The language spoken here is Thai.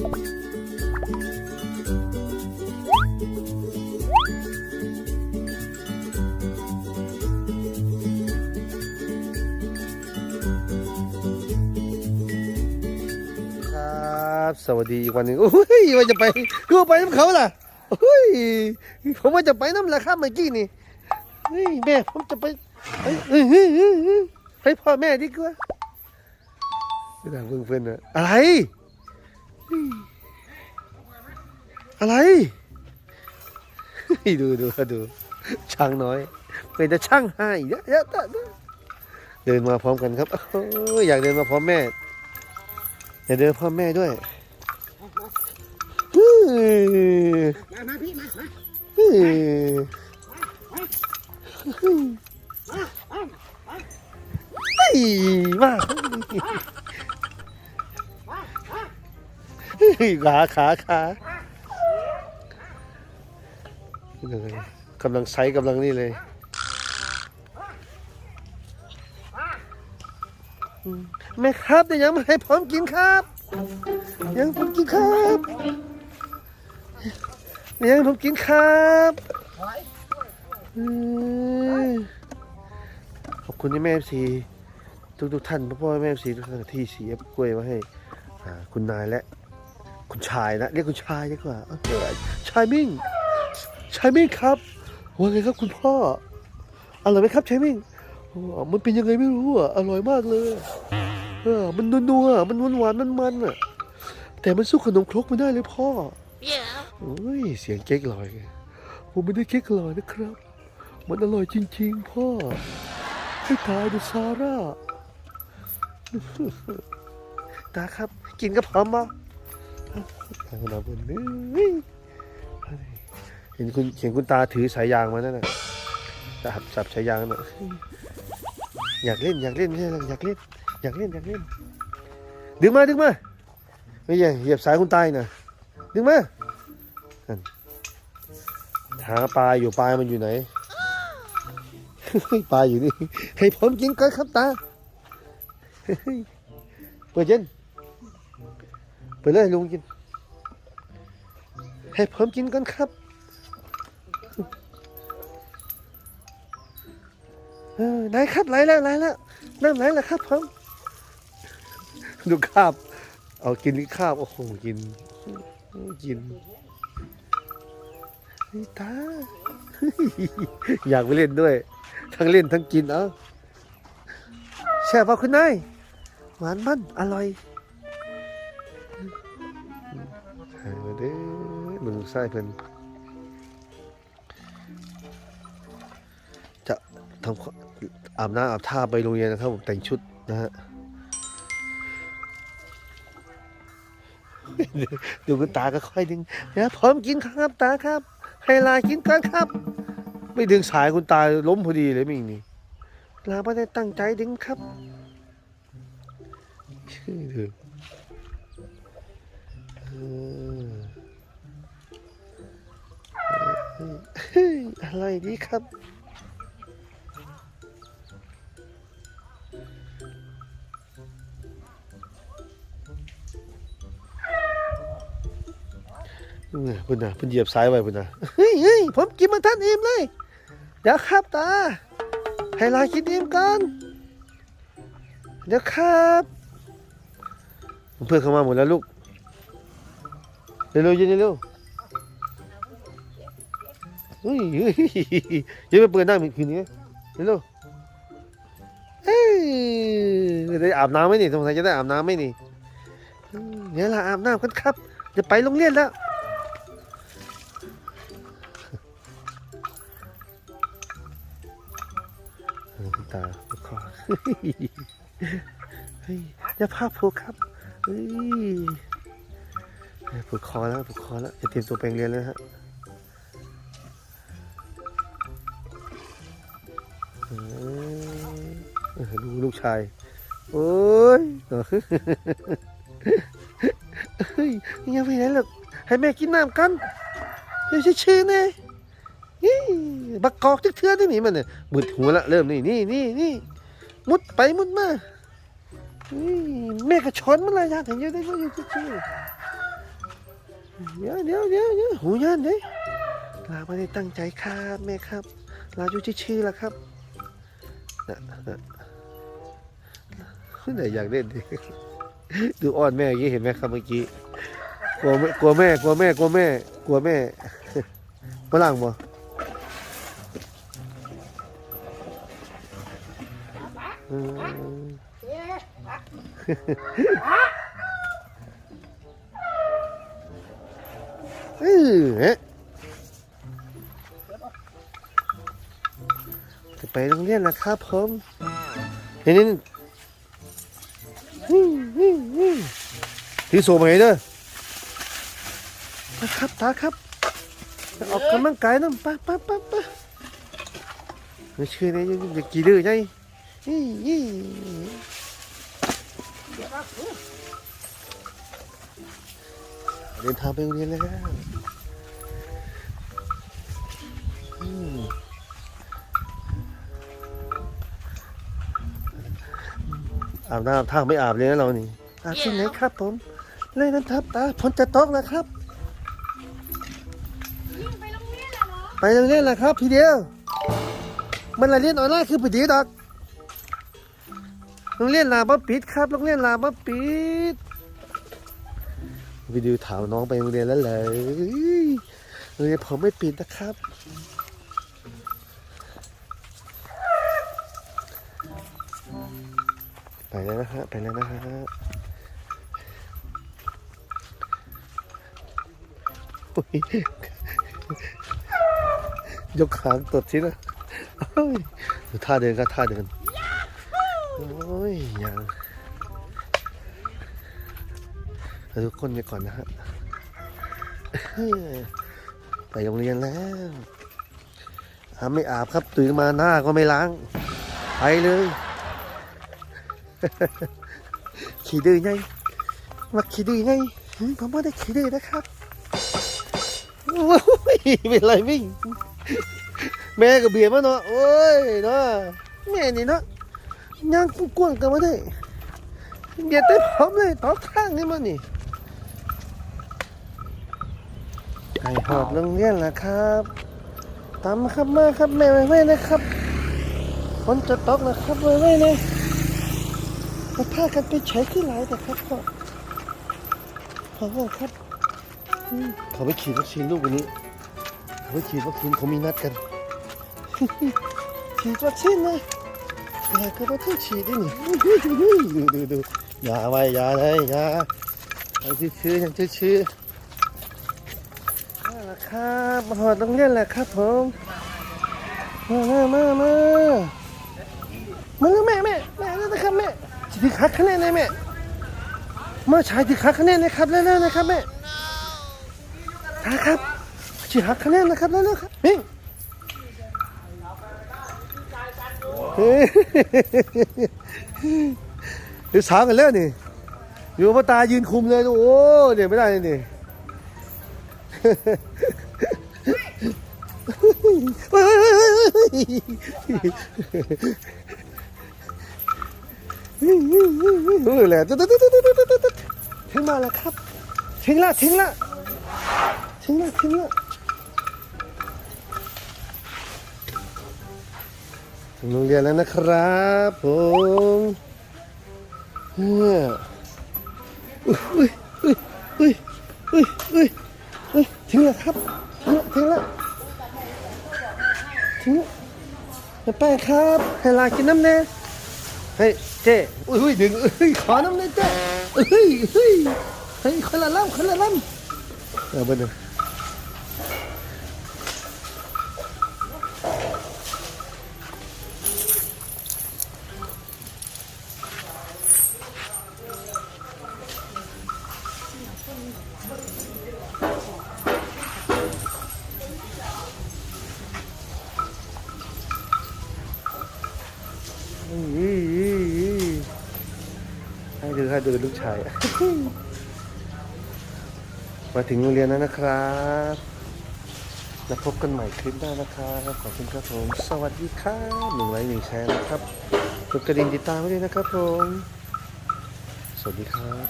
ครับสวัสดีอีกวันหนึ่งโอ้ยว่าจะไปกูไปน้ำเขาล่ะโอ้ยผมว่าจะไปน้ำละครับเมื่อกี้นี่เฮ้ยแม่ผมจะไปเฮ้ยเฮ้ยเฮ้ยเฮ้ยเฮ้ยให้พ่อแม่ดีกว่าไม่ได้เพิ่งเพื่อนนะอะไร อะไร ดูดูดูช่างน้อย เป็นแต่ช่างให้เยอะเยอะเดินมาพร้อมกันครับอยากเดินมาพร้อมแม่อย่าเดินพ่อมแม่ด้วยฮึ่มามาพี่มามาฮึ่มา ขาขาขากำลังไซส์กำลังนี่เลยแม่ครับแต่ยังไม่ให้ผมกินครับ ยังผมกินครับยังผมกินครับอืมขอบคุณที่แม่สีทุกทุกๆท่านพ่อพ่อแม่สีทุกท่านที่เสียกล้วยมาให้อ่าคุณนายและ คุณชายนะเรียกคุณชายดีกว่าเออชายมิ่งชายมิ่งครับว่าไงครับคุณพ่ออร่อยไหมครับชายมิ่งโอ้มันเป็นยังไงไม่รู้อะอร่อยมากเลยเออมันนัวๆมันหวานหวานมันมันๆอะแต่มันสู้ขนมครกไม่ได้เลยพ่อ Yeah. โอ้ยเสียงเก๊กลอยไงผมไม่ได้เก๊กลอยนะครับ มันอร่อยจริง ๆ พ่อให้ตายดูซาร่าตาครับ กินกับผมมา ทางเราบนนี้เห็นคุณเห็นคุณตาถือสายยางมานั่นน่ะจับจับสายยางน่ะอยากเล่นอยากเล่นไม่ใช่อยากเล่น อยากเล่นอยากเล่น ดึงมาดึงมาไม่ใช่เหยียบสายคุณตายนะดึงมาหาปลาอยู่ปลามันอยู่ไหนปลาอยู่นี่ให้ผมกินก่อนครับตาเปิดเย็น เปิดเลยลุงกิน ให้ผมกินก่อนครับเออได้ครับไหลแล้วไหลแล้วน้ำไหลแล้วครับผมดูคาบเอากินคาบโอ้โหกินกินตาอยากไปเล่นด้วย ทั้งเล่นทั้งกินเอ้าแช่บป่ะคุณนายหวานมันอร่อย ไส้เพิ่นจะทำอาบน้ำอาบท่าไปโรงเรียนนะครับผมแต่งชุดนะฮะดูคุณตาก็ค่อยดึงนะพร้อมกินครับตาครับ ให้ลากินก่อนครับ ไม่ดึงสายคุณตาล้มพอดีเลยมิงนี่ลาไม่ได้ตั้งใจดึงครับดูเออ ฮ้ยอะไรดีครับเนี่ยพุ่นนะพุ่นเหยียบซ้ายไว้พุ่นนะเฮ้ยเฮ้ยผมกินมาท่านอิ่มเลย เดี๋ยวครับตา ให้ลากินอิ่มก่อนเดี๋ยวครับ เพื่อนเข้ามาหมดแล้วลูก เร็วๆเย็นเร็วๆ เฮ้ยเฮ้ยอยังไม่เปิดหน้ามีคืนนี้เร็วๆเฮ้ยได้อาบน้ำไหมนี่สงสัยจะได้อาบน้ำไหมนี่เดี๋ยลาอาบน้ำกันครับ จะไปโรงเรียนแล้วตาปวดคอเฮ้ยอย่าพผูกครับเฮ้ยเฮ้ยปวดคอแล้วปวดคอแล้วจะเตรียมตัวไปโรงเรียนแล้วฮะ ชาย โอ้ยเฮ้ยยังไม่ไหนหรอกให้แม่กินน้ำกันอย่าชื่อๆนะนี่บักกอกทึกเทือนที่นี่มันเนี่ยมุดหัวละเริ่มนี่นี่นี่นี่มุดไปมุดมานี่แม่ก็ชนมันเลยนะเห็นอยู่ได้ก็อยู่ที่เดี๋ยวเดี๋ยวเดี๋ยวเดี๋ยวหูยันเด้ลาไม่ได้ตั้งใจครับแม่ครับลาอยู่ชื่อๆละครับนะ ไหนอยากเล่นดิดูอ้อนแม่อย่างนี้เห็นไหมครับเมื่อกี้กลัวแม่กลัวแม่กลัวแม่กลัวแม่กลัวแม่ฝรั่งบ่อืมเออฮะจะไปโรงเรียนแล้วครับผมนี่นี่ ที่โซมาให้เด้อนะครับตาครับออกกำลังกายน้ำปะปะปะปะไม่เชื่อเนี่ยยังจะกี่ดื้อไงนี่นี่เดินทางไปโรงเรียนแล้ว อาบน้ำทางไม่อาบเลยนะเรานี่อาบที่ไหนครับผมเลยน้ำทับตาฝนจะตกแล้วครับ ไปโรงเรียนเหรอไปโรงเรียนแล้วครับ พี่เดียว มันละเรียนออนไลน์คือพอดีดอกโรงเรียนลาบปิดครับโรงเรียนลาบปิดวิดีโอถามน้องไปโรงเรียนแล้วเลยโรงเรียนผมไม่ปิดนะครับ ไปแล้วนะฮะไปแล้วนะฮะยกขางตดทีนะดูท่าเดินก็ท่าเดิน โอ้ยยังเราทุกคนไปก่อนนะฮะไปโรงเรียนแล้วอาไม่อาบครับตื่นมาหน้าก็ไม่ล้าง ไปเลย ขี่ดื้อไงมาขี่ดื้อไงผมไม่ได้ขี่ดื้อนะครับโอ้ยเป็นไรวิ่งแม่ก็เบียดมาเนาะโอ้ยเนาะแม่นี่เนาะย่างกวนกันมาได้เบียดได้พร้อมเลยต่อข้างนี่มันนี่ไก่หอดโรงเรียนแล้วครับตามครับมาครับแม่ไว้ๆนะครับฝนจะตกนะครับไว้ๆเลย มาพากันไปใช้ขึ้นหลายแต่ครับพ่อพ่อว่าครับอืมเขาไปฉีดวัคซีนลูกวันนี้ เขาไปฉีดวัคซีนเขามีนัดกัน ฉีดวัคซีนนะอยากก็มาที่ฉีดด้วยนี่ดูดูดูอย่าไว้อย่าเลยอย่าเอาชื่อๆอย่างชื่อๆมาแล้วครับมาหอดโรงเรียนแหละครับผม มามามามามาแล้วแม่ แม่คัดคะแนนเลยแม่เมื่อชายถือคัดคะแนนนะครับเร็วๆนะครับแม่ท้าครับถือคัดคะแนนนะครับเร็วๆครับมิ่งเฮ้ยดูสาวกันแล้วนี่อยู่มาตายืนคุมเลยโอ้เดี๋ยวไม่ได้เลยนี่เฮ้ย แหละถึงมาแล้วครับถึงละถึงละถึงละถึงละถึงโรงเรียนแล้วนะครับผมเนี่ยอุ้ยอุ้ยอุ้ยอุ้ยอุ้ยอุ้ยถึงแล้วครับถึงละถึงละถึงละแป้งครับให้ลากินน้ำแน่เฮ้ เจ้อุ้ยอุ้ยดึงอุ้ยขอน้ำเลยเจ้อุ้ยอุ้ยเฮ้ยคนละลำคนละลำเอาไปหนึ่งอื้ออื้ออื้ออื้อ ให้ดูให้ดูลูกชาย มาถึงโรงเรียนแล้วนะครับแล้วพบกันใหม่คลิปหน้านะครับ ขอบคุณครับผม สวัสดีครับหนึ่งไลค์หนึ่งแชร์นะครับกดกระดิ่งติดตามไว้ด้วยนะครับผม สวัสดีครับ